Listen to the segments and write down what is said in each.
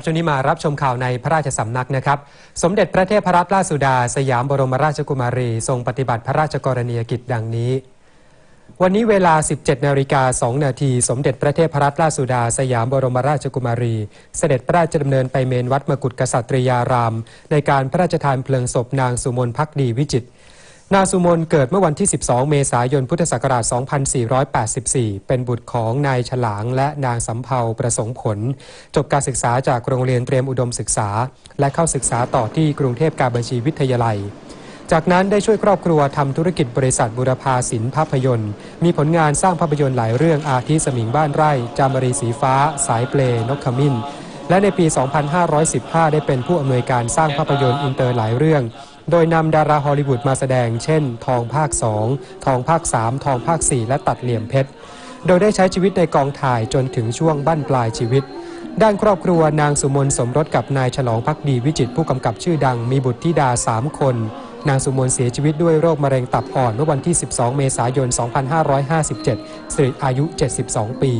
วัสดีครับช่วงนี้มารับชมข่าวในพระราชสำนักนะครับ สมเด็จพระเทพรัตนราชสุดา สยามบรมราชกุมารี ทรงปฏิบัติพระราชกรณียกิจดังนี้ วันนี้เวลา 17นาฬิกา2นาทีสมเด็จพระเทพรัตนราชสุดา สยามบรมราชกุมารี เสด็จพระราชดำเนินไปเมนวัดมกุฎกษัตริยาราม ในการพระราชทานเพลิงศพนางสุมนพักดีวิจิตร นาสุมนเกิดเมื่อวันที่ 12 เมษายน พุทธศักราช 2484 เป็นบุตรของนายฉลางและนางสำเภาประสงค์ผล จบการศึกษาจากโรงเรียนเตรียมอุดมศึกษา และเข้าศึกษาต่อที่กรุงเทพการบัญชีวิทยาลัย จากนั้นได้ช่วยครอบครัวทำธุรกิจบริษัทบุรพาสินภาพยนตร์ มีผลงานสร้างภาพยนตร์หลายเรื่องอาทิสมิงบ้านไร่ จามรีสีฟ้า สายเปลนกขมิ้น และในปี 2515 ได้เป็นผู้อำนวยการสร้างภาพยนตร์อินเตอร์หลายเรื่อง โดยนำดาราฮอลลีวูดมาแสดง เช่น ทองภาค 2 ทองภาค 3 ทองภาค 4 และตัดเหลี่ยมเพชร โดยได้ใช้ชีวิตในกองถ่ายจนถึงช่วงบั้นปลายชีวิต ด้านครอบครัวนางสุมนสมรสกับนายฉลองพักดีวิจิตผู้กำกับชื่อดังมีบุตรธิดา 3 คน นางสุมนเสียชีวิตด้วยโรคมะเร็งตับอ่อนเมื่อวันที่ 12 เมษายน 2557สิริอายุ 72 ปี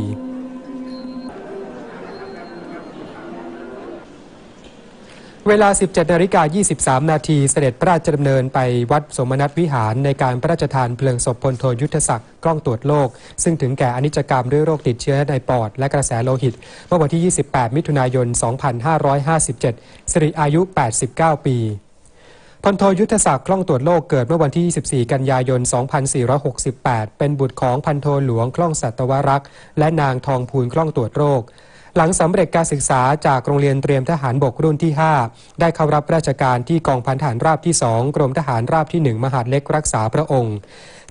เวลา 17นาฬิกา23 นาทีเสด็จพระราชดำเนินไปวัดสมณัตวิหารในการพระราชทานเพลิงศพพลโทยุทธศักดิ์กล้องตรวจโรคซึ่งถึงแก่อนิจกรรมด้วยโรคติดเชื้อในปอดและกระแสโลหิต เมื่อวันที่ 28 มิถุนายน 2557 สิริอายุ 89 ปีพลโทยุทธศักดิ์คล่องตรวจโรคเกิดเมื่อวันที่ 24 กันยายน 2468 เป็นบุตรของพันโทหลวงคล่องสัตวรักษ์ และนางทองพูนคล่องตรวจโรค หลังสำเร็จการศึกษาจากโรงเรียนเตรียมทหารบกรุ่นที่ 5 ได้เข้ารับราชการที่กองพันทหารราบที่ 2 กรมทหารราบที่ 1 มหาดเล็กรักษาพระองค์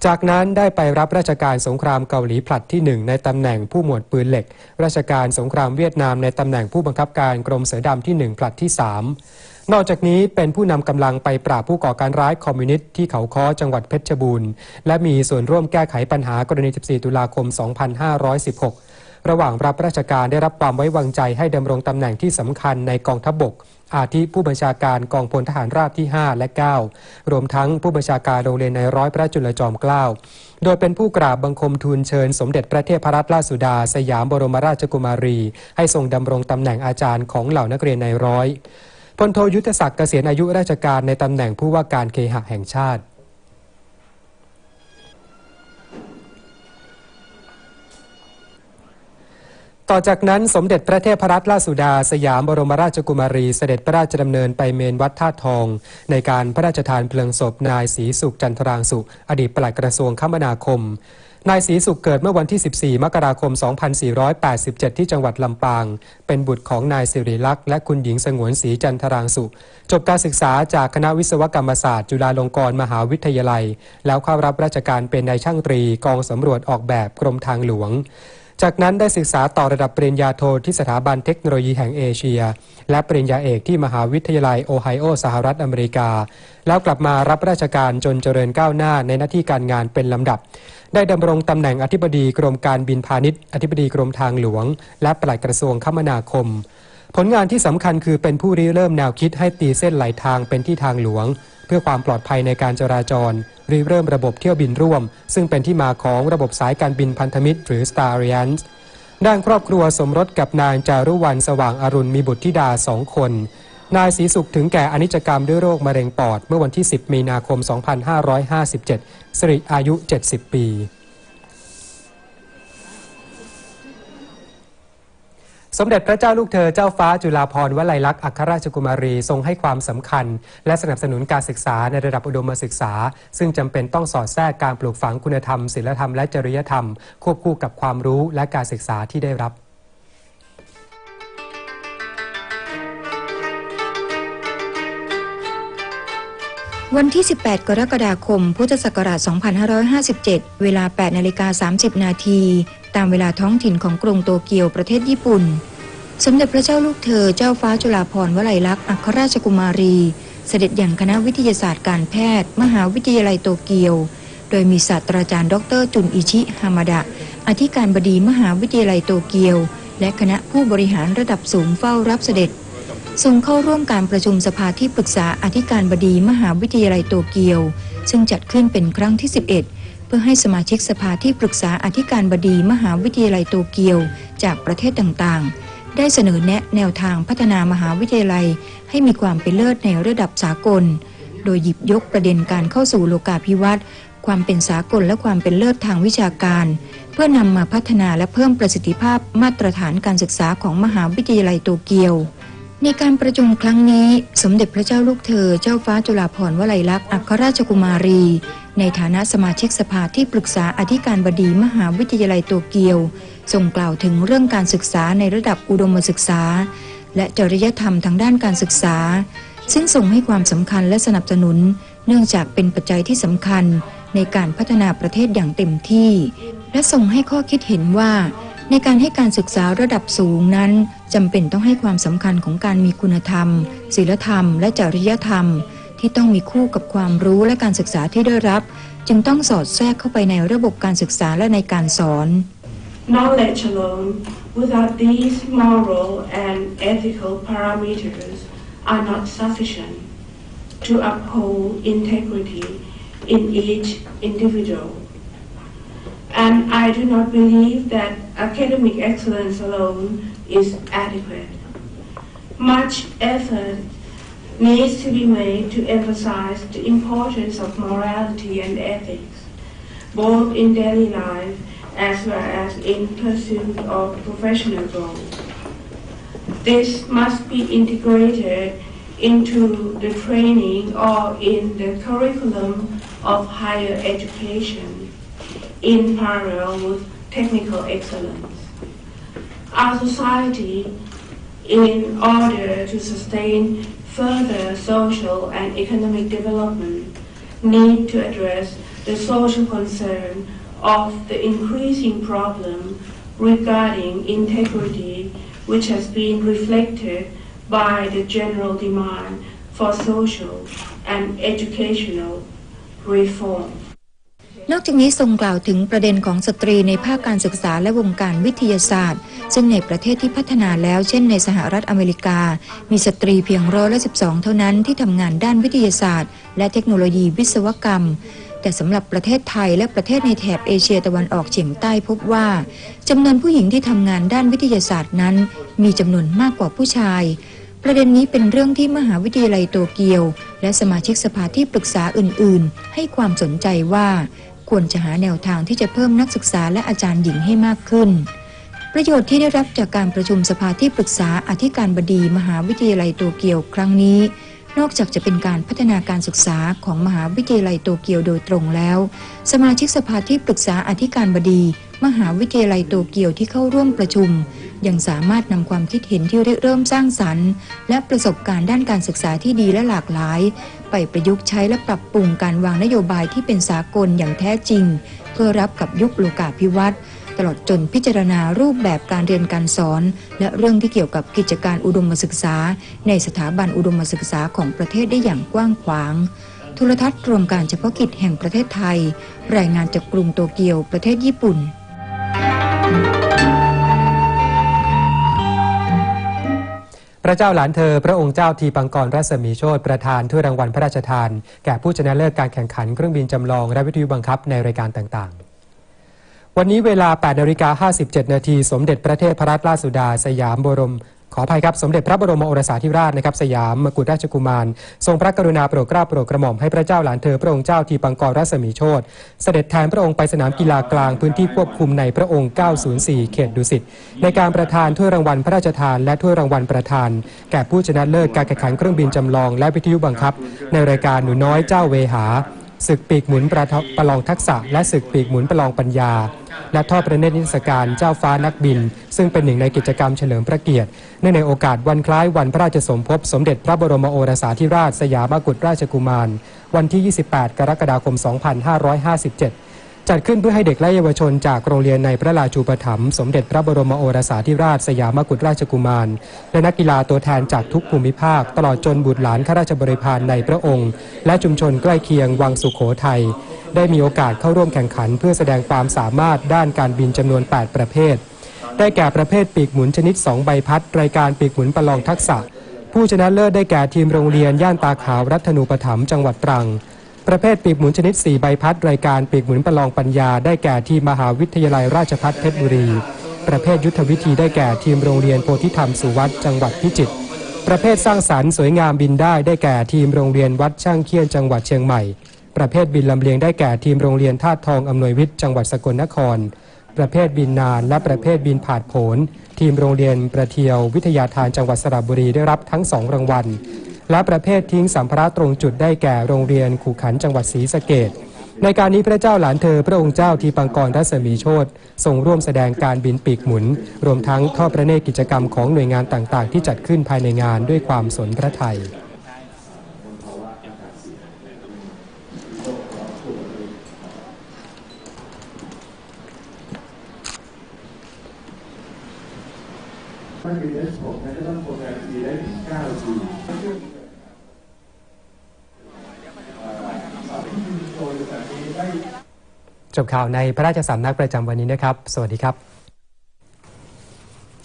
จากนั้นได้ไปรับราชการสงครามเกาหลีผลัดที่ 1 ในตำแหน่งผู้หมวดปืนเหล็ก ราชการสงครามเวียดนามในตำแหน่งผู้บังคับการกรมเสือดำที่ 1 ผลัดที่ 3นอกจากนี้เป็นผู้นำกำลังไปปราบผู้ก่อการร้ายคอมมิวนิสต์ที่เขาค้อจังหวัดเพชรบูรณ์ และมีส่วนร่วมแก้ไขปัญหากรณี 14 ตุลาคม 2516 ระหว่างรับราชการได้รับความไว้วางใจให้ดำรงตำแหน่งที่สำคัญในกองทัพบบก อาทิผู้บัญชาการกองพลทหารราบที่ 5 และ 9 รวมทั้งผู้บัญชาการโรงเรียนในร้อยพระจุลจอมเกล้าโดยเป็นผู้กราบบังคมทูลเชิญ สมเด็จพระเทพรัตนราชสุดา สยามบรมราชกุมารี ให้ทรงดำรงตำแหน่งอาจารย์ของเหล่านักเรียนในร้อยพลโทยุทธศักดิ์เกษียณอายุราชการในตำแหน่งผู้ว่าการเคหะแห่งชาติ ต่อจากนั้นสมเด็จพระเทพรัตนราชสุดา สยามบรมราชกุมารีเสด็จพระราชดำเนินไปเมนวัดท่าทอง ในการพระราชทานเพลิงศพนายศรีสุขจันทรางสุ อดีตปลัดกระทรวงคมนาคม นายศรีสุขเกิดเมื่อวันที่ 14 มกราคม 2487 ที่จังหวัดลำปาง เป็นบุตรของนายสิริลักษณ์และคุณหญิงสงวนศรีจันทรางสุ จบการศึกษาจากคณะวิศวกรรมศาสตร์จุฬาลงกรณ์มหาวิทยาลัย แล้วเข้ารับราชการเป็นนายช่างตรีกองสำรวจออกแบบกรมทางหลวง จากนั้นได้ศึกษาต่อระดับปริญญาโทที่สถาบันเทคโนโลยีแห่งเอเชีย และปริญญาเอกที่มหาวิทยาลัยโอไฮโอสหรัฐอเมริกา แล้วกลับมารับราชการจนเจริญก้าวหน้าในหน้าที่การงานเป็นลำดับ ได้ดำรงตำแหน่งอธิบดีกรมการบินพาณิชย์ อธิบดีกรมทางหลวง และปลัดกระทรวงคมนาคม ผลงานที่สำคัญคือเป็นผู้ริเริ่มแนวคิดให้ตีเส้นไหลทางเป็นที่ทางหลวง เพื่อความปลอดภัยในการจราจร ริเริ่มระบบเที่ยวบินร่วม ซึ่งเป็นที่มาของระบบสายการบินพันธมิตร หรือ Star Alliance ด้านครอบครัวสมรสกับนางจารุวรรณสว่างอรุณมีบุตรธิดาสองคน นายศรีสุขถึงแก่อนิจกรรมด้วยโรคมะเร็งปอด เมื่อวันที่ 10 มีนาคม 2557สิริอายุ 70 ปี สมเด็จพระเจ้าลูกเธอเจ้าฟ้าจุฬาภรณ์วลัยลักษณ์อัครราชกุมารีทรงให้ความสำคัญ และสนับสนุนการศึกษาในระดับอุดมศึกษา ซึ่งจำเป็นต้องสอดแทรกการปลูกฝังคุณธรรมศีลธรรมและจริยธรรม ควบคู่กับความรู้และการศึกษาที่ได้รับวันที่ 18 กรกฎาคม พุทธศักราช 2557 เวลา 8 นาฬิกา 30 นาที ตามเวลาท้องถิ่นของกรุงโตเกียวประเทศญี่ปุ่น สมเด็จพระเจ้าลูกเธอเจ้าฟ้าจุฬาภรณ์วลัยลักษณ์อัครราชกุมารี เสด็จอย่างคณะวิทยาศาสตร์การแพทย์ มหาวิทยาลัยโตเกียว โดยมีศาสตราจารย์ ดรจุนอิชิฮามาดะ อธิการบดีมหาวิทยาลัยโตเกียว และคณะผู้บริหารระดับสูงเฝ้ารับเสด็จทรงเข้าร่วมการประชุมสภาที่ปรึกษาอธิการบดีมหาวิทยาลัยโตเกียว ซึ่งจัดขึ้นเป็นครั้งที่ 11 เพื่อให้สมาชิกสภาที่ปรึกษาอธิการบดีมหาวิทยาลัยโตเกียวจากประเทศต่างๆ ได้เสนอแนะแนวทางพัฒนามหาวิทยาลัย ให้มีความเป็นเลิศในระดับสากล โดยหยิบยกประเด็นการเข้าสู่โลกาภิวัตน์ความเป็นสากลและความเป็นเลิศทางวิชาการ เพื่อนำมาพัฒนาและเพิ่มประสิทธิภาพมาตรฐานการศึกษาของมหาวิทยาลัยโตเกียว ในการประชุมครั้งนี้ สมเด็จพระเจ้าลูกเธอเจ้าฟ้าจุฬาภรณ์วลัยลักษณ์อัครราชกุมารี ในฐานะสมาชิกสภาที่ปรึกษาอธิการบดีมหาวิทยาลัยโตเกียวทรงกล่าวถึงเรื่องการศึกษาในระดับอุดมศึกษา และจริยธรรมทางด้านการศึกษา ซึ่งส่งให้ความสำคัญและสนับสนุน เนื่องจากเป็นปัจจัยที่สำคัญในการพัฒนาประเทศอย่างเต็มที่ และส่งให้ข้อคิดเห็นว่า ในการให้การศึกษาระดับสูงนั้นจำเป็นต้องให้ความสำคัญของการมีคุณธรรมศีลธรรม และจริยธรรม ที่ต้องมีคู่กับความรู้และการศึกษาที่ได้รับ จึงต้องสอดแทรกเข้าไปในระบบการศึกษาและในการสอน Knowledge alone, without these moral and ethical parameters, are not sufficient to uphold integrity in each individual. And I do not believe that academic excellence alone is adequate. Much effort needs to be made to emphasize the importance of morality and ethics, both in daily life as well as in pursuit of professional goals. This must be integrated into the training or in the curriculum of higher education in parallel with technical excellence. Our society, in order to sustain further social and economic development, need to address the social concern of the increasing problem regarding integrity, which has been reflected by the general demand for social and educational reform. นอกจากนี้ทรงกล่าวถึงประเด็นของสตรีในภาคการศึกษาและวงการวิทยาศาสตร์ ซึ่งในประเทศที่พัฒนาแล้วเช่นในสหรัฐอเมริกา มีสตรีเพียงร้อยละ12 เท่านั้นที่ทำงานด้านวิทยาศาสตร์ และเทคโนโลยีวิศวกรรม แต่สำหรับประเทศไทยและประเทศในแถบเอเชียตะวันออกเฉียงใต้พบว่าจำนวนผู้หญิงที่ทำงานด้านวิทยาศาสตร์นั้น มีจำนวนมากกว่าผู้ชายประเด็นนี้เป็นเรื่องที่มหาวิทยาลัยโตเกียว และสมาชิกสภาที่ปรึกษาอื่น ๆ ให้ความสนใจว่า ควรจะหาแนวทางที่จะเพิ่มนักศึกษาและอาจารย์หญิงให้มากขึ้น ประโยชน์ที่ได้รับจากการประชุมสภาที่ปรึกษาอธิการบดีมหาวิทยาลัยโตเกียวครั้งนี้ นอกจากจะเป็นการพัฒนาการศึกษาของมหาวิทยาลัยโตเกียวโดยตรงแล้ว สมาชิกสภาที่ปรึกษาอธิการบดี มหาวิทยาลัยโตเกียวที่เข้าร่วมประชุม ยังสามารถนำความคิดเห็นที่เริ่มสร้างสรรค์ และประสบการณ์ด้านการศึกษาที่ดีและหลากหลาย ไปประยุกต์ใช้และปรับปรุงการวางนโยบายที่เป็นสากลอย่างแท้จริง เพื่อรับกับยุคโลกาภิวัตน์ ตลอดจนพิจารณารูปแบบการเรียนการสอน และเรื่องที่เกี่ยวกับกิจการอุดมศึกษา ในสถาบันอุดมศึกษาของประเทศได้อย่างกว้างขวาง โทรทัศน์รวมการเฉพาะกิจแห่งประเทศไทย รายงานจากกรุงโตเกียวประเทศญี่ปุ่นพระเจ้าหลานเธอ พระองค์เจ้าทีปังกรรัศมีโชตประธานถ้วยรางวัลพระราชทาน แก่ผู้ชนะเลิศการแข่งขันเครื่องบินจำลองและวิทยุบังคับในรายการต่างๆ วันนี้เวลา8นาฬิกา57 นาที สมเด็จพระเทพรัตนราชสุดา สยามบรม ขออภัยครับ สมเด็จพระบรมโอรสาธิราชนะครับสยามมกุฎราชกุมาร ทรงพระกรุณาโปรดเกล้าโปรดกระหม่อมให้พระเจ้าหลานเธอพระองค์เจ้าทีปังกรรัศมีโชตเสด็จแทนพระองค์ไปสนามกีฬากลางพื้นที่ควบคุมในพระองค์ 904 เขตดุสิตในการประทานถ้วยรางวัลพระราชทาน และถ้วยรางวัลประธาน แก่ผู้ชนะเลิศการแข่งขันเครื่องบินจำลอง และวิทยุบังคับ ในรายการหนูน้อยเจ้าเวหา ศึกปีกหมุนประประลองทักษะ และศึกปีกหมุนประลองปัญญาและทอดพระเนตรนิทรรศการเจ้าฟ้านักบิน ซึ่งเป็นหนึ่งในกิจกรรมเฉลิมพระเกียรติเนื่องในโอกาสวันคล้ายวันพระราชสมภพสมเด็จพระบรมโอรสาธิราชสยามกุฎราชกุมาร วันที่ 28 กรกฎาคม 2557 จัดขึ้นเพื่อให้เด็กและเยาวชนจากโรงเรียนในพระราชูปถัมภ์สมเด็จพระบรมโอรสาธิราชสยามกุฎราชกุมาร และนักกีฬาตัวแทนจากทุกภูมิภาค ตลอดจนบุตรหลานข้าราชบริพารในพระองค์ และชุมชนใกล้เคียงวังสุขโขทัยได้มีโอกาสเข้าร่วมแข่งขัน เพื่อแสดงความสามารถด้านการบินจำนวน 8 ประเภท ได้แก่ประเภทปีกหมุนชนิด 2 ใบพัด รายการปีกหมุนประลองทักษะ ผู้ชนะเลิศได้แก่ทีมโรงเรียนย่านตาขาวรัฐนูปถัมภ์จังหวัดตรัง ประเภทปีกหมุนชนิด 4 ใบพัดรายการปีกหมุนประลองปัญญาได้แก่ทีมมหาวิทยาลัยราชภัฏเพชรบุรี ประเภทยุทธวิธีได้แก่ทีมโรงเรียนโพธิธรรมสุวัตจังหวัดพิจิตรประเภทสร้างสรรค์สวยงามบินได้ได้แก่ทีมโรงเรียนวัดช่างเคียนจังหวัดเชียงใหม่ ประเภทบินลำเลียงได้แก่ทีมโรงเรียนท่าตุทองอำนวยวิทย์จังหวัดสกลนคร ประเภทบินนานและประเภทบินผาดโผนทีมโรงเรียนประเทียววิทยาทานจังหวัดสระบุรีได้รับทั้งสองรางวัล และประเภททิ้งสัมภาระตรงจุดได้แก่โรงเรียนขู่ขันจังหวัดศรีสะเกดในการนี้พระเจ้าหลานเธอพระองค์เจ้าทีปังกรรัศมีโชตทรงร่วมแสดงการบินปีกหมุน รวมทั้งทอดพระเนตรกิจกรรมของหน่วยงานต่างๆ ที่จัดขึ้นภายในงานด้วยความสนพระทัยถ้ามีเอสผมนะจะต้องโปรแกรมทีได้ถึง9ทีสอบที่โชว์อยู่แบบนี้ได้ จบข่าวในพระราชสำนักประจำวันนี้นะครับ สวัสดีครับ